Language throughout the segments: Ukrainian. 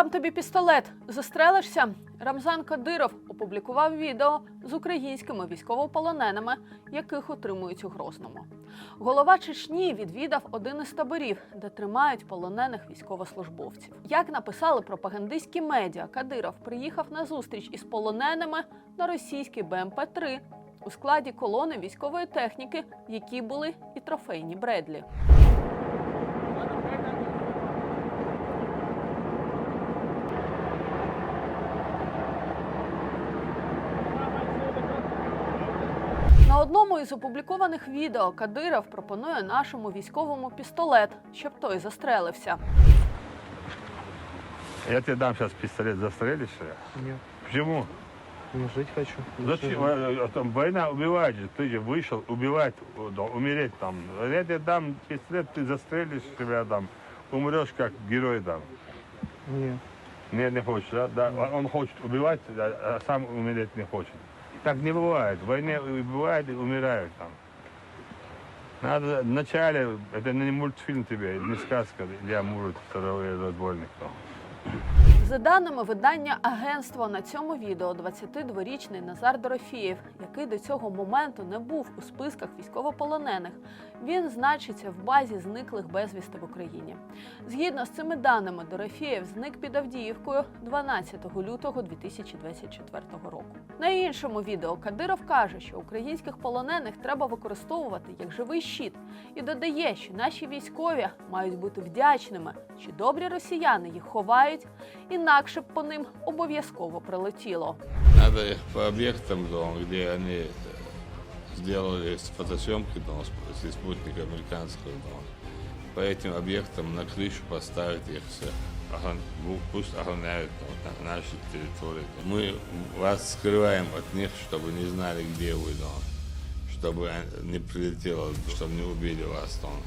дам тобі пістолет. Застрелишся? Рамзан Кадиров опублікував відео з українськими військовополоненими, яких утримують у Грозному. Голова Чечні відвідав один із таборів, де тримають полонених військовослужбовців. Як написали пропагандистські медіа, Кадиров приїхав на зустріч із полоненими на російський БМП-3 у складі колони військової техніки, в якій були і трофейні Бредлі. На одному із опублікованих відео Кадиров пропонує нашому військовому пістолет, щоб той застрелився. Я тебе дам сейчас пистолет, застрелишь? Нет, Почему? не жить хочу. Зачем? Э, э, Там война убивает же. Ты же вышел убивать, э, да, умереть там. Я тебе дам пистолет, ты застрелишь себя там. Умрешь как герой там. Нет. Не, не хочешь, да? да? Он- Он хочет убивать, а а сам умереть не хочет. Так не бывает. В войне убивают и умирают там. Надо вначале, это не мультфильм тебе, не сказка для мужа второго разбойника. За даними видання агентства на цьому відео, 22-річний Назар Дорофієв, який до цього моменту не був у списках військовополонених, він значиться в базі зниклих безвісти в Україні. Згідно з цими даними, Дорофієв зник під Авдіївкою 12 лютого 2024 року. На іншому відео Кадиров каже, що українських полонених треба використовувати як живий щит, і додає, що наші військові мають бути вдячними, що добрі росіяни їх ховають, інакше б по ним обов'язково прилетіло. Надо их по объектам, дома, где они э, сделали с фотосъемки дома, с с спутника американского дома. По этим объектам на крышу поставить их все. Охран- ну, Пусть охраняют ну, на- наши территории. Мы вас скрываем от них, чтобы не знали, где вы дома. Чтобы э, не прилетело, чтобы не убили вас дома.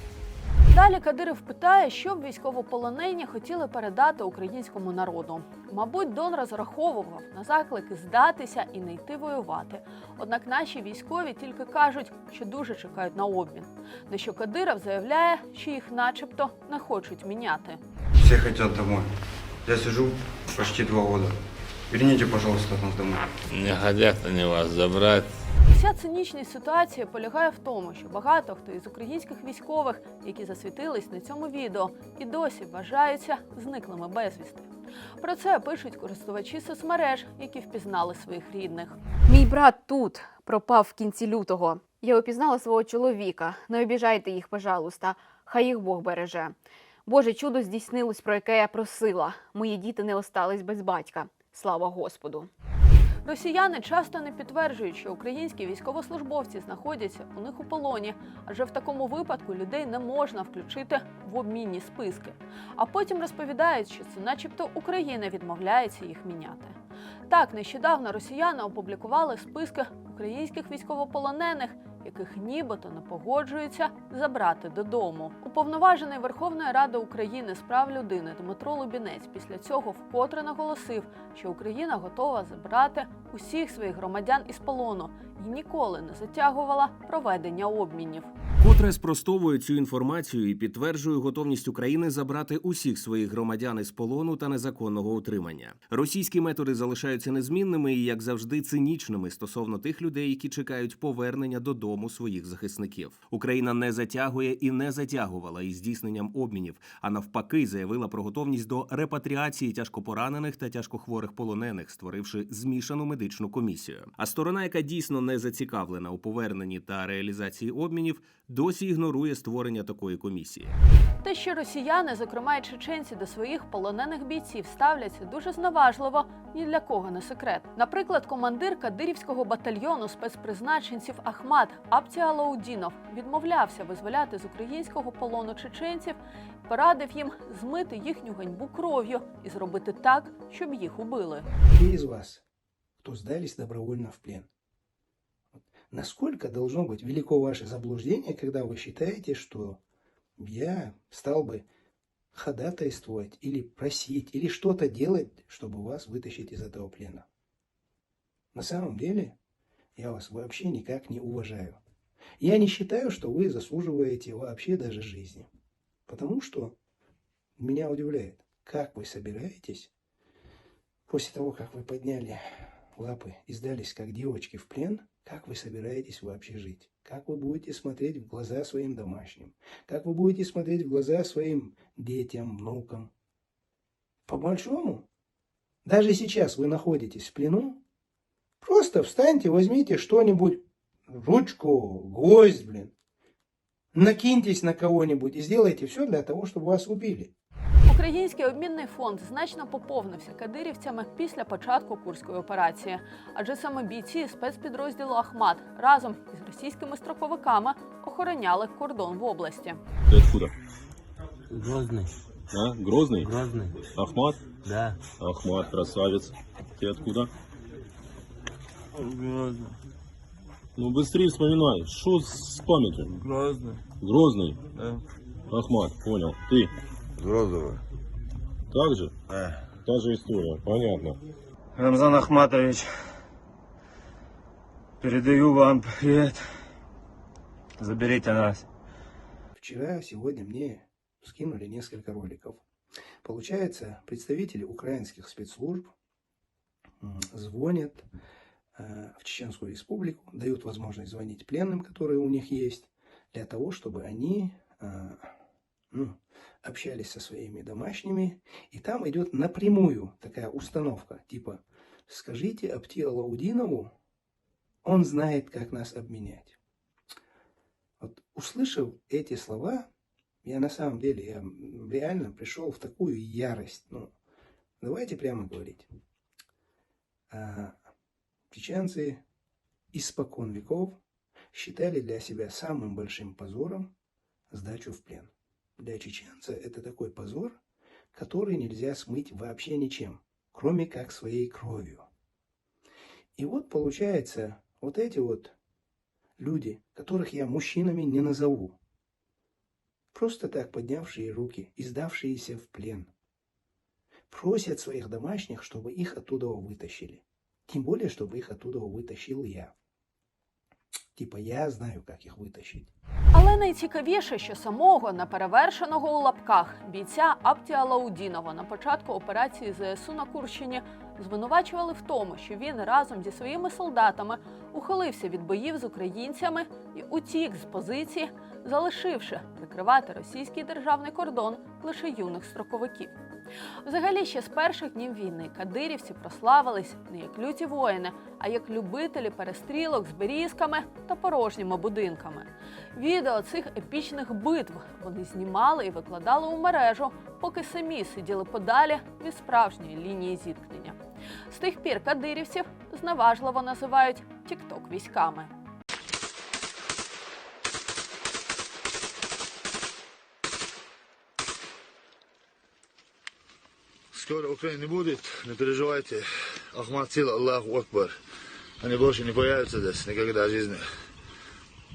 Далі Кадиров питає, що б військовополонені хотіли передати українському народу. Мабуть, Дон розраховував на заклики здатися і не йти воювати. Однак наші військові тільки кажуть, що дуже чекають на обмін. На що Кадиров заявляє, що їх, начебто, не хочуть міняти. Все хотят домой. Я сижу почти два года. Верните, пожалуйста, нас домой. Не хотят они вас забрать. Вся цинічність ситуації полягає в тому, що багато хто із українських військових, які засвітились на цьому відео, і досі вважаються зниклими безвісти. Про це пишуть користувачі соцмереж, які впізнали своїх рідних. Мій брат тут пропав в кінці лютого. Я опізнала свого чоловіка. Не обіжайте їх, пожалуйста. Хай їх Бог береже. Боже, чудо здійснилось, про яке я просила. Мої діти не остались без батька. Слава Господу. Росіяни часто не підтверджують, що українські військовослужбовці знаходяться у них у полоні, адже в такому випадку людей не можна включити в обмінні списки. А потім розповідають, що це, начебто, Україна відмовляється їх міняти. Так, нещодавно росіяни опублікували списки українських військовополонених, яких нібито не погоджуються забрати додому. Уповноважений Верховної Ради України з прав людини Дмитро Лубінець після цього вкотре наголосив, що Україна готова забрати усіх своїх громадян із полону і ніколи не затягувала проведення обмінів. Котре спростовує цю інформацію і підтверджує готовність України забрати усіх своїх громадян із полону та незаконного утримання. Російські методи залишаються незмінними і, як завжди, цинічними стосовно тих людей, які чекають повернення додому своїх захисників. Україна не затягує і не затягувала із здійсненням обмінів, а навпаки, заявила про готовність до репатріації тяжкопоранених та тяжкохворих полонених, створивши змішану медичну комісію. А сторона, яка дійсно не зацікавлена у поверненні та реалізації обмінів, досі ігнорує створення такої комісії. Те, що росіяни, зокрема й чеченці, до своїх полонених бійців ставляться дуже зневажливо, ні для кого не секрет. Наприклад, командир кадирівського батальйону спецпризначенців Ахмат Абтіалаудінов відмовлявся визволяти з українського полону чеченців, порадив їм змити їхню ганьбу кров'ю і зробити так, щоб їх убили. те из вас, кто сдались добровольно в плен. Вот Насколько должно быть велико ваше заблуждение, когда вы считаете, что я стал бы ходатайствовать или просить, или что-то делать, чтобы вас вытащить из этого плена. На самом деле, я вас вообще никак не уважаю. Я не считаю, что вы заслуживаете вообще даже жизни. Потому что меня удивляет, как вы собираетесь После того, как вы подняли лапы и сдались как девочки в плен, как вы собираетесь вообще жить? Как вы будете смотреть в глаза своим домашним? Как вы будете смотреть в глаза своим детям, внукам? По большому, даже сейчас вы находитесь в плену, просто встаньте, возьмите что-нибудь, ручку, гвоздь, блин, накиньтесь на кого-нибудь и сделайте все для того, чтобы вас убили. Український обмінний фонд значно поповнився кадирівцями після початку курської операції, адже саме бійці спецпідрозділу Ахмат разом із російськими строковиками охороняли кордон в області. Ты откуда? Грозный. А? Грозный? Грозный. Ахмат? Да. Ахмат, красавец. Ты откуда? Грозный. Ну быстрее вспоминай. Что с памятью? Грозный. Грозный? Да. Ахмат, понял. Ты? Грозово. Так же? Да. Та же история, понятно. Рамзан Ахматович, передаю вам привет. Заберите нас. Вчера, сегодня мне скинули несколько роликов. Получается, представители украинских спецслужб звонят в Чеченскую республику, дают возможность звонить пленным, которые у них есть, для того, чтобы они э, ну, общались со своими домашними. И там идет напрямую такая установка, типа, скажите Апти Алаудинову, он знает, как нас обменять. Вот услышав эти слова, я на самом деле, я реально пришел в такую ярость. Ну, давайте прямо говорить. А, чеченцы испокон веков считали для себя самым большим позором сдачу в плен. Для чеченца это такой позор, который нельзя смыть вообще ничем, кроме как своей кровью. И вот получается, вот эти вот люди, которых я мужчинами не назову, просто так поднявшие руки и сдавшиеся в плен, просят своих домашних, чтобы их оттуда вытащили. Тем более, чтобы их оттуда вытащил я. Типа я знаю, как их вытащить. Але найцікавіше, що самого неперевершеного у лапках бійця Аптія Лаудінова на початку операції ЗСУ на Курщині звинувачували в тому, що він разом зі своїми солдатами ухилився від боїв з українцями і утік з позиції, залишивши прикривати російський державний кордон лише юних строковиків. Взагалі, ще з перших днів війни кадирівці прославились не як люті воїни, а як любителі перестрілок з берізками та порожніми будинками. Відео цих епічних битв вони знімали і викладали у мережу, поки самі сиділи подалі від справжньої лінії зіткнення. З тих пір кадирівців зневажливо називають тікток військами. Скоро Украины не будет, не переживайте. Ахмад Сил, Аллаху Акбар. Они больше не появятся здесь никогда в жизни.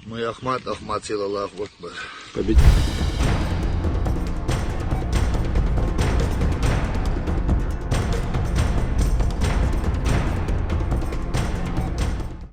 Мы Ахмад, Ахмад Сил, Аллаху Акбар. Победитель.